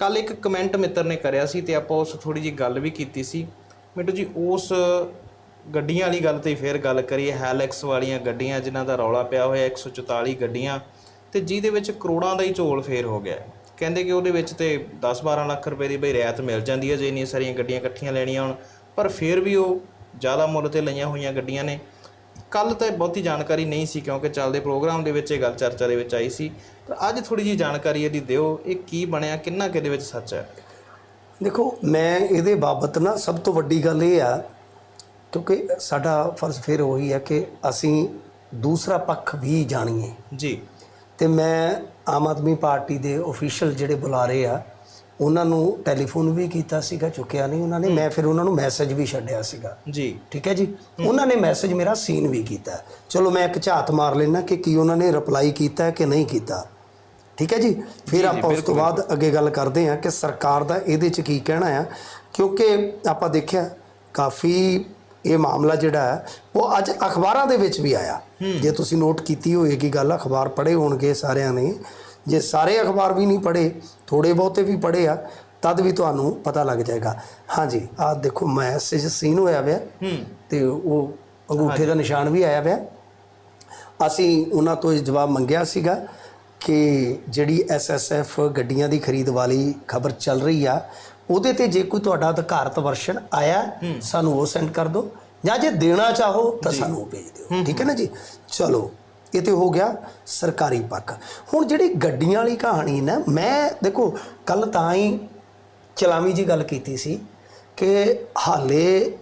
ਕੱਲ ਇੱਕ ਕਮੈਂਟ ਮਿੱਤਰ ਨੇ ਕਰਿਆ ਸੀ ਤੇ ਆਪਾਂ ਉਸ ਥੋੜੀ ਜੀ ਗੱਲ ਵੀ ਕੀਤੀ ਸੀ। ਮਿੰਟੂ ਜੀ, ਉਸ ਗੱਡੀਆਂ ਵਾਲੀ ਗੱਲ ਤੇ ਫੇਰ ਗੱਲ ਕਰੀਏ ਹੈਲੈਕਸ ਵਾਲੀਆਂ ਗੱਡੀਆਂ ਜਿਨ੍ਹਾਂ ਦਾ ਰੌਲਾ ਪਿਆ ਹੋਇਆ 144 ਗੱਡੀਆਂ, ਤੇ ਜਿਹਦੇ ਵਿੱਚ ਕਰੋੜਾਂ ਦਾ ਹੀ ਝੋਲ ਫੇਰ ਹੋ ਗਿਆ। ਕਹਿੰਦੇ ਕਿ ਉਹਦੇ ਵਿੱਚ ਤੇ 10-12 ਲੱਖ ਰੁਪਏ ਦੀ ਬਈ ਰਿਆਇਤ ਮਿਲ ਜਾਂਦੀ ਹੈ ਜੇ ਇੰਨੀਆਂ ਸਾਰੀਆਂ ਗੱਡੀਆਂ ਇਕੱਠੀਆਂ ਲੈਣੀਆਂ ਹੋਣ, ਪਰ ਫੇਰ ਵੀ ਉਹ ਜ਼ਿਆਦਾ ਮੁੱਲ ਤੇ ਲਈਆਂ ਹੋਈਆਂ ਗੱਡੀਆਂ ਨੇ। ਕੱਲ ਤਾਂ ਬਹੁਤੀ ਜਾਣਕਾਰੀ ਨਹੀਂ ਸੀ ਕਿਉਂਕਿ ਚੱਲਦੇ ਪ੍ਰੋਗਰਾਮ ਦੇ ਵਿੱਚ ਇਹ ਗੱਲ ਚਰਚਾ ਦੇ ਵਿੱਚ ਆਈ ਸੀ। ਪਰ ਅੱਜ ਥੋੜੀ ਜੀ ਜਾਣਕਾਰੀ ਇਹਦੀ ਦਿਓ ਇਹ ਕੀ ਬਣਿਆ ਕਿੰਨਾ ਕਿਹਦੇ ਵਿੱਚ ਸੱਚ ਹੈ? ਦੇਖੋ ਮੈਂ ਇਹਦੇ ਬਾਬਤ ਨਾ ਸਭ ਤੋਂ ਵੱਡੀ ਗੱਲ ਇਹ ਆ ਕਿਉਂਕਿ ਸਾਡਾ ਫਰਜ਼ ਫਿਰ ਉਹੀ ਹੈ ਕਿ ਅਸੀਂ ਦੂਸਰਾ ਪੱਖ ਵੀ ਜਾਣੀਏ। ਜੀ। ਤੇ ਮੈਂ ਆਮ ਆਦਮੀ ਪਾਰਟੀ ਦੇ ਅਫੀਸ਼ੀਅਲ ਜਿਹੜੇ ਬੁਲਾਰੇ ਆ ਉਹਨਾਂ ਨੂੰ ਟੈਲੀਫੋਨ ਵੀ ਕੀਤਾ ਸੀਗਾ ਚੁੱਕਿਆ ਨਹੀਂ ਉਹਨਾਂ ਨੇ ਮੈਂ ਫਿਰ ਉਹਨਾਂ ਨੂੰ ਮੈਸੇਜ ਵੀ ਛੱਡਿਆ ਸੀਗਾ। ਜੀ। ਠੀਕ ਹੈ ਜੀ? ਉਹਨਾਂ ਨੇ ਮੈਸੇਜ ਮੇਰਾ ਸੀਨ ਵੀ ਕੀਤਾ। ਚਲੋ ਮੈਂ ਇੱਕ ਝਾਤ ਮਾਰ ਲੈਣਾ ਕਿ ਕੀ ਉਹਨਾਂ ਨੇ ਰਿਪਲਾਈ ਕੀਤਾ ਹੈ ਕਿ ਨਹੀਂ ਕੀਤਾ। ਠੀਕ ਹੈ ਜੀ? ਫਿਰ ਆਪਾਂ ਉਸ ਤੋਂ ਬਾਅਦ ਅੱਗੇ ਗੱਲ ਕਰਦੇ ਹਾਂ ਕਿ ਸਰਕਾਰ ਦਾ ਇਹਦੇ 'ਚ ਕੀ ਕਹਿਣਾ ਆ। ਕਿਉਂਕਿ ਆਪਾਂ ਦੇਖਿਆ ਕਾਫੀ ਇਹ ਮਾਮਲਾ ਜਿਹੜਾ ਹੈ ਉਹ ਅੱਜ ਅਖਬਾਰਾਂ ਦੇ ਵਿੱਚ ਵੀ ਆਇਆ। ਜੇ ਤੁਸੀਂ ਨੋਟ ਕੀਤੀ ਹੋਏਗੀ ਗੱਲ ਅਖਬਾਰ ਪੜ੍ਹੇ ਹੋਣਗੇ ਸਾਰਿਆਂ ਨੇ। ਜੇ ਸਾਰੇ ਅਖਬਾਰ ਵੀ ਨਹੀਂ ਪੜ੍ਹੇ ਥੋੜੇ ਬਹੁਤੇ ਵੀ ਪੜ੍ਹੇ ਆ ਤਦ ਵੀ ਤੁਹਾਨੂੰ ਪਤਾ ਲੱਗ ਜਾਏਗਾ। ਹਾਂਜੀ ਆਹ ਦੇਖੋ ਮੈਸੇਜ ਸੀਨ ਹੋਇਆ ਹੋਇਆ ਤੇ ਉਹ ਅੰਗੂਠੇ ਦਾ ਨਿਸ਼ਾਨ ਵੀ ਆਇਆ ਹੋਇਆ ਅਸੀਂ ਉਹਨਾਂ ਤੋਂ ਇਹ ਜਵਾਬ ਮੰਗਿਆ ਸੀਗਾ ਕਿ ਜਿਹੜੀ ਐਸਐਸਐਫ ਗੱਡੀਆਂ ਦੀ ਖਰੀਦ ਵਾਲੀ ਖਬਰ ਚੱਲ ਰਹੀ ਆ ਉਹਦੇ ਤੇ ਜੇ ਕੋਈ ਤੁਹਾਡਾ ਅਧਿਕਾਰਤ ਵਰਸ਼ਨ ਆਇਆ ਸਾਨੂੰ ਉਹ ਸੈਂਡ ਕਰ ਦਿਓ। ਜਾਂ ਜੇ ਦੇਣਾ ਚਾਹੋ ਤਾਂ ਸਾਨੂੰ ਉਹ ਭੇਜ ਦਿਓ। ਠੀਕ ਹੈ ਨਾ ਜੀ? ਚਲੋ ਇਹ ਤੇ ਹੋ ਗਿਆ ਸਰਕਾਰੀ ਪੱਖ। ਹੁਣ ਜਿਹੜੀ ਗੱਡੀਆਂ ਵਾਲੀ ਕਹਾਣੀ ਨਾ ਮੈਂ ਦੇਖੋ ਕੱਲ ਤਾਂ ਹੀ ਚਲਾਵੀ ਜੀ ਗੱਲ ਕੀਤੀ ਸੀ ਕਿ ਹਾਲੇ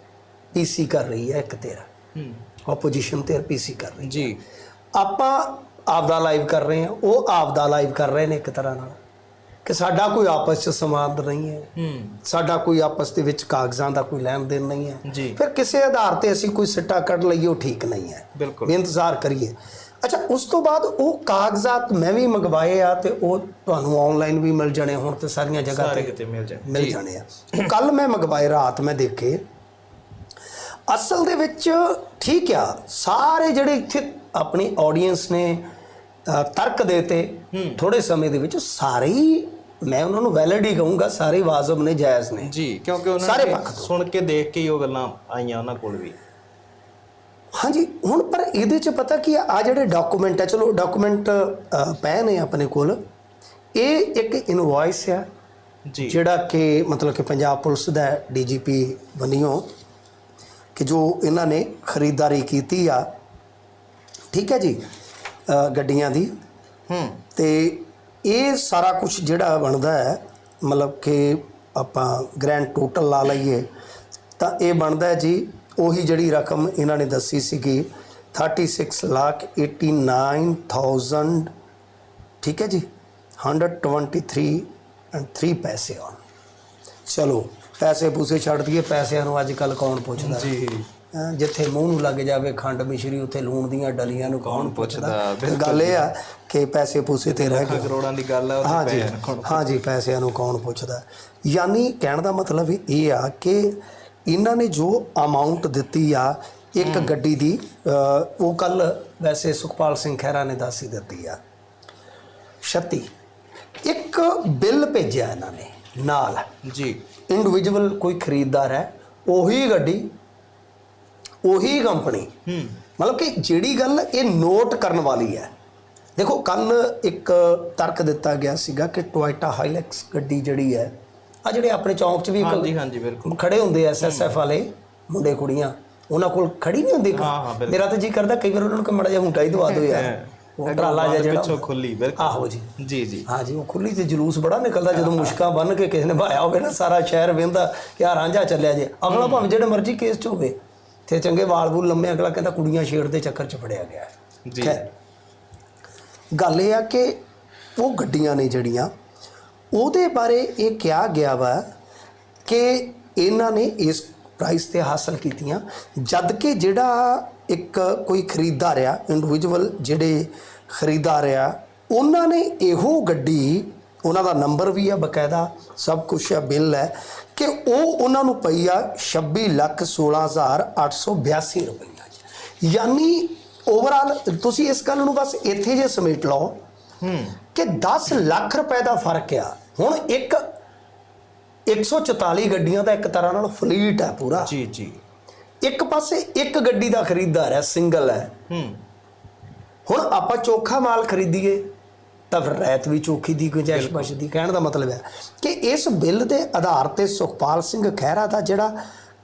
ਪੀਸੀ ਕਰ ਰਹੀ ਹੈ ਇੱਕ ਤੇਰਾ। ਹੂੰ। ਆਪੋਜੀਸ਼ਨ ਤੇ ਪੀਸੀ ਕਰ ਰਹੀ ਜੀ। ਆਪਾਂ ਆਪਦਾ ਲਾਈਵ ਕਰ ਰਹੇ ਹਾਂ ਉਹ ਆਪਦਾ ਲਾਈਵ ਕਰ ਰਹੇ ਨੇ ਇੱਕ ਤਰ੍ਹਾਂ ਨਾਲ। ਕਿ ਸਾਡਾ ਕੋਈ ਆਪਸ ਚ ਸੰਵਾਦ ਨਹੀਂ ਹੈ। ਹੂੰ। ਸਾਡਾ ਕੋਈ ਆਪਸ ਦੇ ਵਿੱਚ ਕਾਗਜ਼ਾਂ ਦਾ ਕੋਈ ਲੈਣ ਦੇਣ ਨਹੀਂ ਹੈ। ਫਿਰ ਕਿਸੇ ਆਧਾਰ ਤੇ ਅਸੀਂ ਕੋਈ ਸਿੱਟਾ ਕੱਢ ਲਈਏ ਉਹ ਠੀਕ ਨਹੀਂ ਹੈ। ਬਿਲਕੁਲ। ਇੰਤਜ਼ਾਰ ਕਰੀਏ। ਅੱਛਾ ਉਸ ਤੋਂ ਬਾਅਦ ਉਹ ਕਾਗਜ਼ਾਤ ਮੈਂ ਵੀ ਮੰਗਵਾਏ ਆ ਤੇ ਉਹ ਤੁਹਾਨੂੰ ਆਨਲਾਈਨ ਵੀ ਮਿਲ ਜਾਣੇ ਹੁਣ ਤੇ ਸਾਰੀਆਂ ਜਗ੍ਹਾ ਤੇ ਕਿਤੇ ਮਿਲ ਜਾਣ ਮਿਲ ਜਾਣੇ ਆ। ਕੱਲ ਮੈਂ ਮੰਗਵਾਏ ਰਾਤ ਮੈਂ ਦੇਖੇ। ਅਸਲ ਦੇ ਵਿੱਚ ਠੀਕ ਆ ਸਾਰੇ ਜਿਹੜੇ ਇੱਥੇ ਆਪਣੀ ਆਡੀਅנס ਨੇ ਤਰਕ ਦੇਤੇ ਥੋੜੇ ਸਮੇਂ ਦੇ ਵਿੱਚ ਸਾਰੇ ਹੀ ਮੈਂ ਉਹਨਾਂ ਨੂੰ ਵੈਲਿਡ ਹੀ ਕਹੂੰਗਾ ਸਾਰੇ ਵਾਜਬ ਨੇ ਜਾਇਜ਼ ਨੇ। ਜੀ ਕਿਉਂਕਿ ਉਹਨਾਂ ਨੇ। ਸੁਣ ਕੇ ਦੇਖ ਕੇ ਹੀ ਉਹ ਗੱਲਾਂ ਆਈਆਂ ਉਹਨਾਂ ਕੋਲ ਵੀ। ਹਾਂਜੀ ਹੁਣ ਪਰ ਇਹਦੇ ਚ ਪਤਾ ਕੀ ਆ ਜਿਹੜੇ ਡਾਕੂਮੈਂਟ ਹੈ ਚਲੋ ਡਾਕੂਮੈਂਟ ਪਏ ਨੇ ਆਪਣੇ ਕੋਲ। ਇਹ ਇੱਕ ਇਨਵੌਇਸ ਆ ਜੀ। ਜਿਹੜਾ ਕਿ ਮਤਲਬ ਕਿ ਪੰਜਾਬ ਪੁਲਿਸ ਦਾ ਡੀਜੀਪੀ ਬਣਿਓ ਕਿ ਜੋ ਇਹਨਾਂ ਨੇ ਖਰੀਦਦਾਰੀ ਕੀਤੀ ਆ। ਠੀਕ ਹੈ ਜੀ ਗੱਡੀਆਂ ਦੀ। ਹੂੰ। ਤੇ ਇਹ ਸਾਰਾ ਕੁਝ ਜਿਹੜਾ ਬਣਦਾ ਹੈ ਮਤਲਬ ਕਿ ਆਪਾਂ ਗ੍ਰੈਂਡ ਟੋਟਲ ਲਾ ਲਈਏ ਤਾਂ ਇਹ ਬਣਦਾ ਜੀ ਉਹੀ ਜਿਹੜੀ ਰਕਮ ਇਹਨਾਂ ਨੇ ਦੱਸੀ ਸੀਗੀ 36 ਲੱਖ 89000 ਠੀਕ ਹੈ ਜੀ 123 ਐਂਡ 3 ਪੈਸੇ ਆਨ ਚਲੋ ਪੈਸੇ ਪੂਸੇ ਛੱਡ ਦਈਏ ਪੈਸਿਆਂ ਨੂੰ ਅੱਜ ਕੱਲ ਕੌਣ ਪੁੱਛਦਾ? ਜੀ। ਜਿੱਥੇ ਮੂੰਹ ਨੂੰ ਲੱਗ ਜਾਵੇ ਖੰਡ ਮਿਸ਼ਰੀ ਉੱਥੇ ਲੂਣ ਦੀਆਂ ਡਲੀਆਂ ਨੂੰ ਕੌਣ ਪੁੱਛਦਾ? ਗੱਲ ਇਹ ਆ ਕਿ ਪੈਸੇ ਪੂਸੇ ਤੇ ਰਹਿ ਗਏ। ਕਰੋੜਾਂ ਦੀ ਗੱਲ ਜੀ ਪੈਣ ਕੋਲ ਹਾਂ ਜੀ ਪੈਸਿਆਂ ਨੂੰ ਕੌਣ ਪੁੱਛਦਾ? ਯਾਨੀ ਕਹਿਣ ਦਾ ਮਤਲਬ ਇਹ ਆ ਕਿ ਇਹਨਾਂ ਨੇ ਜੋ ਅਮਾਉਂਟ ਦਿੱਤੀ ਆ ਇੱਕ ਗੱਡੀ ਦੀ ਉਹ ਕੱਲ ਵੈਸੇ ਸੁਖਪਾਲ ਸਿੰਘ ਖਹਿਰਾ ਨੇ ਦੱਸ ਹੀ ਦਿੱਤੀ ਆ। 36 ਇੱਕ ਬਿੱਲ ਭੇਜਿਆ ਇਹਨਾਂ ਨੇ ਨਾਲ। ਜੀ। ਇੰਡੀਵਿਜੂਅਲ ਕੋਈ ਖਰੀਦਦਾਰ ਹੈ ਉਹੀ ਗੱਡੀ ਉਹੀ ਕੰਪਨੀ ਹੂੰ। ਮਤਲਬ ਕਿ ਜਿਹੜੀ ਗੱਲ ਇਹ ਨੋਟ ਕਰਨ ਵਾਲੀ ਹੈ। ਦੇਖੋ ਕੱਲ ਇੱਕ ਤਰਕ ਦਿੱਤਾ ਗਿਆ ਸੀਗਾ ਕਿ ਟੋਇਟਾ ਹਾਈਲੈਕਸ ਗੱਡੀ ਜਿਹੜੀ ਹੈ ਆ ਜਿਹੜੇ ਆਪਣੇ ਚੌਂਕ 'ਚ ਵੀ ਹਾਂਜੀ ਹਾਂਜੀ ਬਿਲਕੁਲ। ਖੜੇ ਹੁੰਦੇ ਐ ਐਸਐਸਐਫ ਵਾਲੇ ਮੁੰਡੇ ਕੁੜੀਆਂ ਉਹਨਾਂ ਕੋਲ ਖੜੀ ਨਹੀਂ ਹੁੰਦੀ। ਮੇਰਾ ਤਾਂ ਜੀ ਕਰਦਾ ਕਈ ਵਾਰ ਉਹਨਾਂ ਨੂੰ ਕਿ ਮੜਾ ਜਿਹਾ ਹੁੰਟਾ ਹੀ ਦਵਾ ਦਿਓ ਯਾਰ। ਉਹ ਟਰਾਲਾ ਜਿਹਾ ਜਿਹੜਾ। ਪਿੱਛੋਂ ਖੁੱਲੀ ਬਿਲਕੁਲ। ਆਹੋ ਜੀ। ਜੀ ਜੀ। ਹਾਂ ਜੀ ਉਹ ਖੁੱਲੀ ਤੇ ਜਲੂਸ ਬੜਾ ਨਿਕਲਦਾ ਜਦੋਂ ਮੁਸ਼ਕਾਂ ਬੰਨ ਕੇ ਕਿਸੇ ਨੇ ਭਾਇਆ ਹੋਵੇ ਨਾ ਸਾਰਾ ਸ਼ਹਿਰ ਵੇਂਦਾ ਕਿ ਆ ਰਾਂਝਾ ਚੱਲਿਆ ਜੇ। ਅਗਲਾ ਭਾਵੇਂ ਜਿਹੜੇ ਮਰਜ਼ੀ ਕੇਸ 'ਚ ਹੋਵੇ ਤੇ ਚੰਗੇ ਵਾਲ ਵੂਲ ਲੰਮੇ ਅਗਲਾ ਕਹਿੰਦਾ ਕੁੜੀਆਂ ਛੇੜ ਦੇ ਚੱਕਰ 'ਚ ਫੜਿਆ ਗਿਆ। ਜੀ। ਗੱਲ ਇਹ ਆ ਕਿ ਉਹ ਗੱਡੀਆਂ ਨੇ ਜਿਹੜੀਆਂ ਉਹਦੇ ਬਾਰੇ ਇਹ ਕਿਹਾ ਗਿਆ ਵਾ ਕਿ ਇਹਨਾਂ ਨੇ ਇਸ ਪ੍ਰਾਈਸ ਤੇ ਹਾਸਲ ਕੀਤੀਆਂ। ਜਦ ਕਿ ਜਿਹੜਾ ਇੱਕ ਕੋਈ ਖਰੀਦਦਾਰ ਆ ਇੰਡੀਵਿਜੂਅਲ ਜਿਹੜੇ ਖਰੀਦਦਾਰ ਆ, ਉਹਨਾਂ ਨੇ ਇਹੋ ਗੱਡੀ, ਉਹਨਾਂ ਦਾ ਨੰਬਰ ਵੀ ਆ ਬਕਾਇਦਾ, ਸਭ ਕੁਝ ਆ, ਬਿੱਲ ਹੈ, ਕਿ ਉਹ ਉਹਨਾਂ ਨੂੰ ਪਈ ਆ 26 ਲੱਖ 16882 ਰੁਪਏ ਯਾਨੀ ਓਵਰਆਲ ਤੁਸੀਂ ਇਸ ਗੱਲ ਨੂੰ ਬਸ ਇੱਥੇ ਜੇ ਸਮੇਟ ਲਓ ਹੂੰ ਕਿ 10 ਲੱਖ ਰੁਪਏ ਦਾ ਫ਼ਰਕ ਆ। ਹੁਣ ਇੱਕ 144 ਗੱਡੀਆਂ ਦਾ ਇੱਕ ਤਰ੍ਹਾਂ ਨਾਲ ਫਲੀਟ ਹੈ ਪੂਰਾ। ਜੀ ਜੀ। ਇੱਕ ਪਾਸੇ ਇੱਕ ਗੱਡੀ ਦਾ ਖਰੀਦਦਾਰ ਹੈ ਸਿੰਗਲ ਹੈ। ਹੂੰ। ਹੁਣ ਆਪਾਂ ਚੋਖਾ ਮਾਲ ਖਰੀਦੀਏ ਤਾਂ ਫਿਰ ਰੈਤ ਵੀ ਚੋਖੀ ਦੀ ਗੁੰਜਾਇਸ਼ ਬਚਦੀ ਕਹਿਣ ਦਾ ਮਤਲਬ ਹੈ ਕਿ ਇਸ ਬਿੱਲ ਦੇ ਆਧਾਰ ਤੇ ਸੁਖਪਾਲ ਸਿੰਘ ਖਹਿਰਾ ਦਾ ਜਿਹੜਾ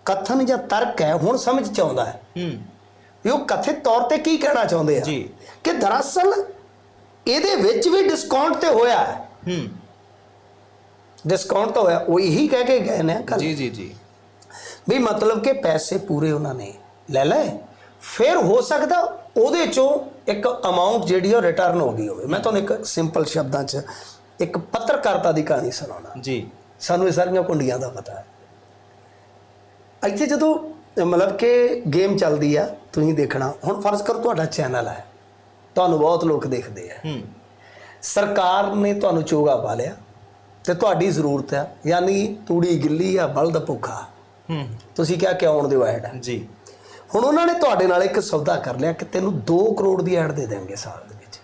ਕਥਨ ਜਾਂ ਤਰਕ ਹੈ ਹੁਣ ਸਮਝ ਚ ਆਉਂਦਾ ਹੈ। ਹੂੰ। ਉਹ ਕਥਿਤ ਤੌਰ ਤੇ ਕੀ ਕਹਿਣਾ ਚਾਹੁੰਦੇ ਆ? ਜੀ। ਕਿ ਦਰਅਸਲ ਇਹਦੇ ਵਿੱਚ ਵੀ ਡਿਸਕਾਊਂਟ ਤੇ ਹੋਇਆ ਹੈ। ਹੂੰ। ਡਿਸਕਾਊਂਟ ਤਾਂ ਹੋਇਆ ਉਹ ਇਹੀ ਕਹਿ ਕੇ ਗਏ ਨੇ ਕੱਲ ਜੀ ਜੀ ਜੀ। ਵੀ ਮਤਲਬ ਕਿ ਪੈਸੇ ਪੂਰੇ ਉਹਨਾਂ ਨੇ ਲੈ ਲਏ ਫਿਰ ਹੋ ਸਕਦਾ ਉਹਦੇ ਚੋਂ ਇੱਕ ਅਮਾਉਂਟ ਜਿਹੜੀ ਉਹ ਰਿਟਰਨ ਹੋ ਗਈ ਹੋਵੇ। ਮੈਂ ਤੁਹਾਨੂੰ ਇੱਕ ਸਿੰਪਲ ਸ਼ਬਦਾਂ 'ਚ ਇੱਕ ਪੱਤਰਕਾਰਤਾ ਦੀ ਕਹਾਣੀ ਸੁਣਾਉਣਾ। ਜੀ। ਸਾਨੂੰ ਇਹ ਸਾਰੀਆਂ ਕੁੰਡੀਆਂ ਦਾ ਪਤਾ ਹੈ। ਇੱਥੇ ਜਦੋਂ ਮਤਲਬ ਕਿ ਗੇਮ ਚੱਲਦੀ ਆ ਤੁਸੀਂ ਦੇਖਣਾ ਹੁਣ ਫਰਜ਼ ਕਰੋ ਤੁਹਾਡਾ ਚੈਨਲ ਹੈ। ਤੁਹਾਨੂੰ ਬਹੁਤ ਲੋਕ ਦੇਖਦੇ ਆ। ਹੂੰ। ਸਰਕਾਰ ਨੇ ਤੁਹਾਨੂੰ ਚੋਗਾ ਪਾ ਲਿਆ ਤੇ ਤੁਹਾਡੀ ਜ਼ਰੂਰਤ ਹੈ ਯਾਨੀ ਤੂੜੀ ਗਿੱਲੀ ਆ ਬਲਦ ਭੁੱਖਾ। ਹੂੰ। ਤੁਸੀਂ ਕਿਹਾ ਕਿ ਆਉਣ ਦਿਓ ਐਡ। ਜੀ। ਹੁਣ ਉਹਨਾਂ ਨੇ ਤੁਹਾਡੇ ਨਾਲ ਇੱਕ ਸੌਦਾ ਕਰ ਲਿਆ ਕਿ ਤੈਨੂੰ 2 ਕਰੋੜ ਦੀ ਐਡ ਦੇ ਦੇਣਗੇ ਸਾਲ ਦੇ ਵਿੱਚ।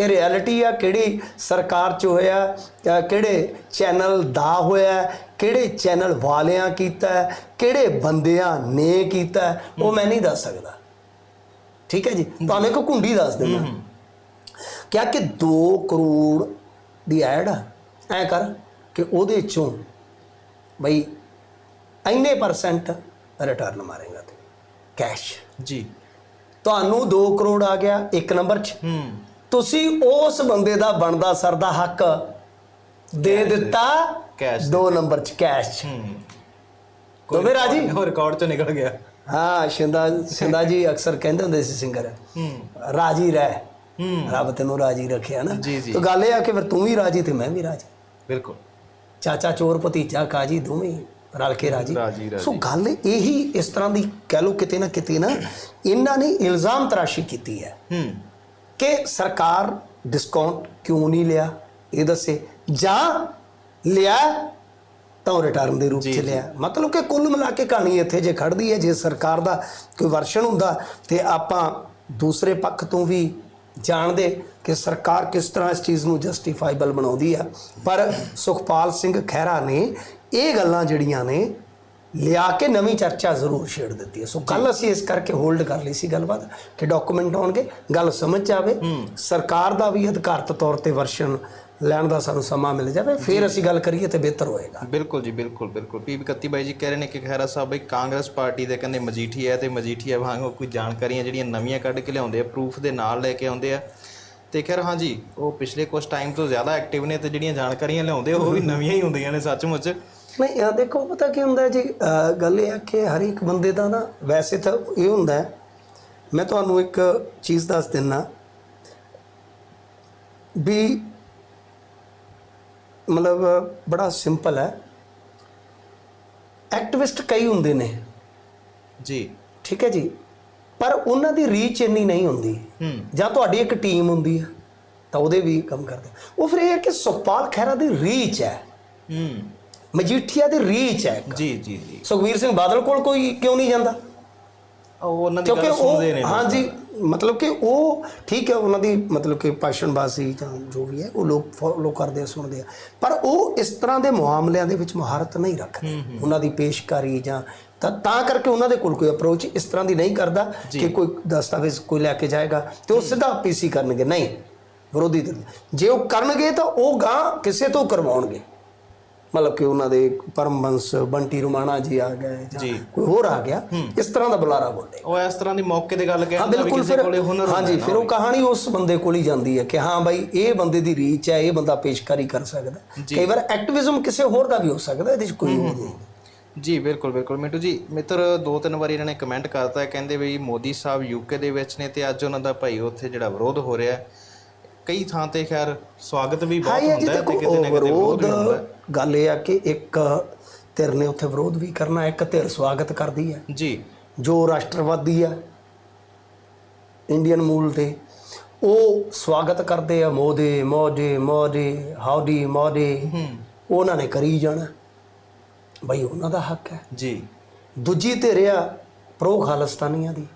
ਇਹ ਰਿਐਲਿਟੀ ਆ ਕਿਹੜੀ ਸਰਕਾਰ ਚ ਹੋਇਆ ਕਿਹੜੇ ਚੈਨਲ ਦਾ ਹੋਇਆ ਕਿਹੜੇ ਚੈਨਲ ਵਾਲਿਆਂ ਕੀਤਾ ਕਿਹੜੇ ਬੰਦਿਆਂ ਨੇ ਕੀਤਾ ਉਹ ਮੈਂ ਨਹੀਂ ਦੱਸ ਸਕਦਾ। ਠੀਕ ਹੈ ਜੀ? ਤੁਹਾਨੂੰ ਇੱਕ ਕੁੰਡੀ ਦੱਸ ਦਿੰਦਾ। ਕਿਹਾ ਕਿ 2 ਕਰੋੜ ਦੀ ਐਡ ਐ ਕਰ ਕਿ ਉਹਦੇ ਚੋਂ ਬਈ ਇੰਨੇ ਪਰਸੈਂਟ ਰਿਟਰਨ ਮਾਰੇਗਾ ਤੂੰ। ਕੈਸ਼ ਜੀ। ਤੁਹਾਨੂੰ 2 ਕਰੋੜ ਆ ਗਿਆ ਇੱਕ ਨੰਬਰ 'ਚ। ਤੁਸੀਂ ਉਸ ਬੰਦੇ ਦਾ ਬਣਦਾ ਸਰਦਾ ਹੱਕ ਦੇ ਦਿੱਤਾ ਕੈਸ਼ ਦੋ ਨੰਬਰ 'ਚ। ਕੈਸ਼ 'ਚ। ਤੋ ਫਿਰ ਰਾਜੀ ਉਹ ਰਿਕਾਰਡ ਚੋਂ ਨਿਕਲ ਗਿਆ। ਹਾਂ ਸ਼ਿੰਦਾ ਸ਼ਿੰਦਾ ਜੀ ਅਕਸਰ ਕਹਿੰਦੇ ਹੁੰਦੇ ਸੀ ਸਿੰਗਰ ਹੂੰ। ਰਾਜੀ ਰਹਿ। ਹੂੰ। ਰੱਬ ਤੈਨੂੰ ਰਾਜੀ ਰੱਖਿਆ ਨਾ। ਤੋ ਗੱਲ ਇਹ ਆ ਕਿ ਫਿਰ ਤੂੰ ਵੀ ਰਾਜੀ ਤੇ ਮੈਂ ਵੀ ਰਾਜੀ। ਬਿਲਕੁਲ। ਚਾਚਾ ਚੋਰ ਭਤੀਜਾ ਕਾਜੀ ਦੋਵੇਂ ਰਲ ਕੇ ਰਾਜੀ। ਸੋ ਗੱਲ ਇਹੀ ਇਸ ਤਰ੍ਹਾਂ ਦੀ ਕਹਿ ਲੋ ਕਿਤੇ ਨਾ ਕਿਤੇ ਨਾ ਇਹਨਾਂ ਨੇ ਇਲਜ਼ਾਮ ਤਰਾਸ਼ੀ ਕੀਤੀ ਹੈ ਹੂੰ। ਕਿ ਸਰਕਾਰ ਡਿਸਕਾਊਂਟ ਕਿਉਂ ਨਹੀਂ ਲਿਆ? ਇਹ ਦੱਸੇ। ਜਾਂ ਲਿਆ ਤਾਂ ਉਹ ਰਿਟਰਨ ਦੇ ਰੂਪ ਚ। ਲਿਆ। ਮਤਲਬ ਕਿ ਕੁੱਲ ਮਿਲਾ ਕੇ ਕਹਾਣੀ ਇੱਥੇ ਜੇ ਖੜਦੀ ਹੈ ਜੇ ਸਰਕਾਰ ਦਾ ਕੋਈ ਵਰਸ਼ਨ ਹੁੰਦਾ ਤੇ ਆਪਾਂ ਦੂਸਰੇ ਪੱਖ ਤੋਂ ਵੀ ਜਾਣਦੇ ਕਿ ਸਰਕਾਰ ਕਿਸ ਤਰ੍ਹਾਂ ਇਸ ਚੀਜ਼ ਨੂੰ ਜਸਟੀਫਾਈਬਲ ਬਣਾਉਂਦੀ ਆ। ਪਰ ਸੁਖਪਾਲ ਸਿੰਘ ਖਹਿਰਾ ਨੇ ਇਹ ਗੱਲਾਂ ਜਿਹੜੀਆਂ ਨੇ ਲਿਆ ਕੇ ਨਵੀਂ ਚਰਚਾ ਜ਼ਰੂਰ ਛੇੜ ਦਿੱਤੀ ਹੈ। ਸੋ ਕੱਲ ਅਸੀਂ ਇਸ ਕਰਕੇ ਹੋਲਡ ਕਰ ਲਈ ਸੀ ਗੱਲਬਾਤ ਕਿ ਡਾਕੂਮੈਂਟ ਆਉਣਗੇ ਗੱਲ ਸਮਝ ਆਵੇ ਸਰਕਾਰ ਦਾ ਵੀ ਅਧਿਕਾਰਤ ਤੌਰ ਤੇ ਵਰਸ਼ਨ ਲੈਣ ਦਾ ਸਾਨੂੰ ਸਮਾਂ ਮਿਲ ਜਾਵੇ ਫਿਰ ਅਸੀਂ ਗੱਲ ਕਰੀਏ ਤੇ ਬਿਹਤਰ ਹੋਏਗਾ। ਬਿਲਕੁਲ ਜੀ ਬਿਲਕੁਲ ਬਿਲਕੁਲ। ਪੀਪੀ 31 ਬਾਈ ਜੀ ਕਹਿ ਰਹੇ ਨੇ ਕਿ ਖੈਰਾ ਸਾਹਿਬ ਬਈ ਕਾਂਗਰਸ ਪਾਰਟੀ ਦੇ ਕਹਿੰਦੇ ਮਜੀਠੀ ਹੈ ਤੇ ਮਜੀਠੀਆ ਵਾਂਗ ਕੋਈ ਜਾਣਕਾਰੀਆਂ ਜਿਹੜੀਆਂ ਨਵੀਆਂ ਕੱਢ ਕੇ ਲਿਆਉਂਦੇ ਆ ਪ੍ਰੂਫ ਦੇ ਨਾਲ ਲੈ ਕੇ ਆਉਂਦੇ ਆ। ਤੇ ਖੈਰ ਹਾਂਜੀ ਉਹ ਪਿਛਲੇ ਕੁਝ ਟਾਈਮ ਤੋਂ ਜ਼ਿਆਦਾ ਐਕਟਿਵ ਨੇ ਤੇ ਜਿਹੜੀਆਂ ਜਾਣਕਾਰੀਆਂ ਲਿਆਉਂਦੇ ਆ, ਉਹ ਵੀ ਨਵੀਆਂ ਹੀ ਹੁੰਦੀਆਂ ਨੇ ਸੱਚਮੁੱਚ। ਨਹੀਂ ਇਹ ਦੇਖੋ ਪਤਾ ਕੀ ਹੁੰਦਾ ਜੀ ਗੱਲ ਇਹ ਹੈ ਕਿ ਹਰ ਇੱਕ ਬੰਦੇ ਦਾ ਨਾ ਵੈਸੇ ਤਾਂ ਇਹ ਹੁੰਦਾ ਹੈ। ਮੈਂ ਤੁਹਾਨੂੰ ਇੱਕ ਚੀਜ਼ ਦੱਸ ਦਿੰਨਾ। ਵੀ ਮਤਲਬ ਬੜਾ ਸਿੰਪਲ ਹੈ। ਐਕਟਿਵਿਸਟ ਕਈ ਹੁੰਦੇ ਨੇ। ਜੀ। ਠੀਕ ਹੈ ਜੀ। ਪਰ ਉਹਨਾਂ ਦੀ ਰੀਚ ਇੰਨੀ ਨਹੀਂ ਹੁੰਦੀ। ਜਾਂ ਤੁਹਾਡੀ ਇੱਕ ਟੀਮ ਹੁੰਦੀ ਹੈ ਤਾਂ ਉਹਦੇ ਵੀ ਕੰਮ ਕਰਦੇ। ਉਹ ਫਿਰ ਇਹ ਹੈ ਕਿ ਸੁਖਪਾਲ ਖਹਿਰਾ ਦੀ ਰੀਚ ਹੈ। ਹੂੰ। ਮਜੀਠੀਆ ਦੀ ਰੀਚ ਹੈ ਜੀ ਜੀ ਜੀ। ਸੁਖਵੀਰ ਸਿੰਘ ਬਾਦਲ ਕੋਲ ਕੋਈ ਕਿਉਂ ਨਹੀਂ ਜਾਂਦਾ? ਉਹ ਉਹਨਾਂ ਦੀ ਕਿਉਂਕਿ ਗੱਲ ਸੁਣਦੇ ਉਹ ਨੇ ਹਾਂਜੀ ਮਤਲਬ ਕਿ ਉਹ ਠੀਕ ਹੈ ਉਹਨਾਂ ਦੀ ਮਤਲਬ ਕਿ ਭਾਸ਼ਣਬਾਜ਼ੀ ਜਾਂ ਜੋ ਵੀ ਹੈ ਉਹ ਲੋਕ ਫੋਲੋ ਕਰਦੇ ਆ ਸੁਣਦੇ ਆ। ਪਰ ਉਹ ਇਸ ਤਰ੍ਹਾਂ ਦੇ ਮਾਮਲਿਆਂ ਦੇ ਵਿੱਚ ਮਹਾਰਤ ਨਹੀਂ ਰੱਖਦੇ। ਉਹਨਾਂ ਦੀ ਪੇਸ਼ਕਾਰੀ ਜਾਂ ਤਾਂ ਤਾਂ ਕਰਕੇ ਉਹਨਾਂ ਦੇ ਕੋਲ ਕੋਈ ਅਪਰੋਚ ਇਸ ਤਰ੍ਹਾਂ ਦੀ ਨਹੀਂ ਕਰਦਾ ਕਿ ਕੋਈ ਦਸਤਾਵੇਜ਼ ਕੋਈ ਲੈ ਕੇ ਜਾਏਗਾ ਤੇ ਉਹ ਸਿੱਧਾ ਪੀਸੀ ਕਰਨਗੇ। ਨਹੀਂ ਵਿਰੋਧੀ ਧਿਰ ਜੇ ਉਹ ਕਰਨਗੇ ਤਾਂ ਉਹ ਗਾਂ ਕਿਸੇ ਤੋਂ ਕਰਵਾਉਣਗੇ। ਮਤਲਬ ਕਿ ਉਹਨਾਂ ਦੇ ਪਰਮਵੰਸ ਬੰਟੀ ਰੁਮਾਣਾ ਜੀ ਆ ਗਏ ਜਾਂ। ਕੋਈ ਹੋਰ ਆ ਗਿਆ ਇਸ ਤਰ੍ਹਾਂ ਦਾ ਬੁਲਾਰਾ ਬੋਲੇ ਉਹ ਇਸ ਤਰ੍ਹਾਂ ਦੀ ਮੌਕੇ ਤੇ ਗੱਲ ਹਾਂ ਕਹਿੰਦਾ ਵੀ ਬਿਲਕੁਲ ਕਿਸੇ ਫਿਰ ਕੋਲੇ ਹੁਨਰ ਹਾਂਜੀ ਫਿਰ ਉਹ ਕਹਾਣੀ ਉਸ ਬੰਦੇ ਕੋਲ ਹੀ ਜਾਂਦੀ ਹੈ ਕਿ ਹਾਂ ਬਾਈ ਇਹ ਬੰਦੇ ਦੀ ਰੀਚ ਹੈ ਇਹ ਬੰਦਾ ਪੇਸ਼ਕਾਰੀ ਕਰ ਸਕਦਾ। ਕਈ ਵਾਰ ਐਕਟਿਵਿਜ਼ਮ ਕਿਸੇ ਹੋਰ ਦਾ ਵੀ ਹੋ ਸਕਦਾ ਇਹਦੇ 'ਚ ਕੋਈ ਨਹੀਂ। ਜੀ ਬਿਲਕੁਲ ਬਿਲਕੁਲ। ਮਿੰਟੂ ਜੀ ਮਿੱਤਰ ਦੋ ਤਿੰਨ ਵਾਰੀ ਇਹਨਾਂ ਨੇ ਕਮੈਂਟ ਕਰਤਾ ਹੈ ਕਹਿੰਦੇ ਵੀ ਮੋਦੀ ਸਾਹਿਬ ਯੂਕੇ ਦੇ ਵਿੱਚ ਨੇ ਤੇ ਅੱਜ ਉਹਨਾਂ ਦਾ ਭਾਈ ਉੱਥੇ ਜਿਹੜਾ ਵਿਰੋਧ ਹੋ ਰਿਹਾ ਹੈ। ਕਈ ਥਾਂ ਤੇ ਖੈਰ ਸਵਾਗਤ ਵੀ ਬਹੁਤ ਹੁੰਦਾ ਹੈ ਤੇ ਕਿਤੇ ਨਾ ਕਿਤੇ ਵਿਰੋਧ ਗੱਲ ਇਹ ਆ ਕਿ ਇੱਕ ਧਿਰ ਨੇ ਉੱਥੇ ਵਿਰੋਧ ਵੀ ਕਰਨਾ ਇੱਕ ਧਿਰ ਸਵਾਗਤ ਕਰਦੀ ਹੈ। ਜੀ। ਜੋ ਰਾਸ਼ਟਰਵਾਦੀ ਆ ਇੰਡੀਅਨ ਮੂਲ ਤੇ ਉਹ ਸਵਾਗਤ ਕਰਦੇ ਆ ਮੋਦੀ ਮੋਦੀ ਮੋਦੀ ਹਾਊਡੀ ਮੋਦੀ ਉਹਨਾਂ ਨੇ ਕਰੀ ਜਾਣਾ। ਬਈ ਉਹਨਾਂ ਦਾ ਹੱਕ ਹੈ। ਜੀ। ਦੂਜੀ ਧਿਰ ਆ ਪ੍ਰੋ ਖਾਲਸਤਾਨੀਆਂ ਦੀ।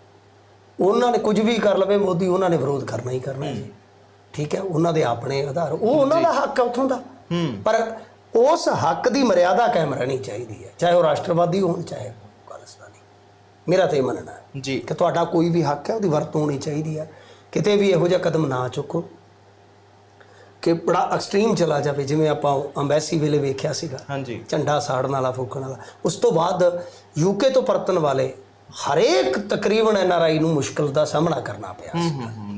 ਉਹਨਾਂ ਨੇ ਕੁਝ ਵੀ ਕਰ ਲਵੇ ਮੋਦੀ ਉਹਨਾਂ ਨੇ ਵਿਰੋਧ ਕਰਨਾ ਹੀ ਕਰਨਾ ਜੀ ਠੀਕ ਹੈ ਉਹਨਾਂ ਦੇ ਆਪਣੇ ਆਧਾਰ। ਉਹ ਉਹਨਾਂ ਦਾ ਹੱਕ ਹੈ ਉੱਥੋਂ ਦਾ। ਹੂੰ। ਪਰ ਉਸ ਹੱਕ ਦੀ ਮਰਿਆਦਾ ਕਾਇਮ ਰਹਿਣੀ ਚਾਹੀਦੀ ਹੈ। ਚਾਹੇ ਉਹ ਰਾਸ਼ਟਰਵਾਦੀ ਹੋਣ ਚਾਹੇ ਖਾਲਿਸਤਾਨੀ ਮੇਰਾ ਤੇ ਇਹ ਮੰਨਣਾ ਹੈ ਜੀ। ਕਿ ਤੁਹਾਡਾ ਕੋਈ ਵੀ ਹੱਕ ਹੈ ਉਹਦੀ ਵਰਤੋਂ ਹੋਣੀ ਚਾਹੀਦੀ ਹੈ। ਕਿਤੇ ਵੀ ਇਹੋ ਜਿਹਾ ਕਦਮ ਨਾ ਚੁੱਕੋ। ਕਿ ਬੜਾ ਐਕਸਟ੍ਰੀਮ ਚਲਾ ਜਾਵੇ ਜਿਵੇਂ ਆਪਾਂ ਅੰਬੈਸੀ ਵੇਲੇ ਵੇਖਿਆ ਸੀਗਾ। ਹਾਂਜੀ। ਝੰਡਾ ਸਾੜਨ ਵਾਲਾ ਫੂਕਣ ਵਾਲਾ। ਉਸ ਤੋਂ ਬਾਅਦ ਯੂਕੇ ਤੋਂ ਪਰਤਣ ਵਾਲੇ ਹਰੇਕ ਤਕਰੀਬਨ ਐਨਆਰਆਈ ਨੂੰ ਮੁਸ਼ਕਲ ਦਾ ਸਾਹਮਣਾ ਕਰਨਾ ਪਿਆ ਬਿਲਕੁਲ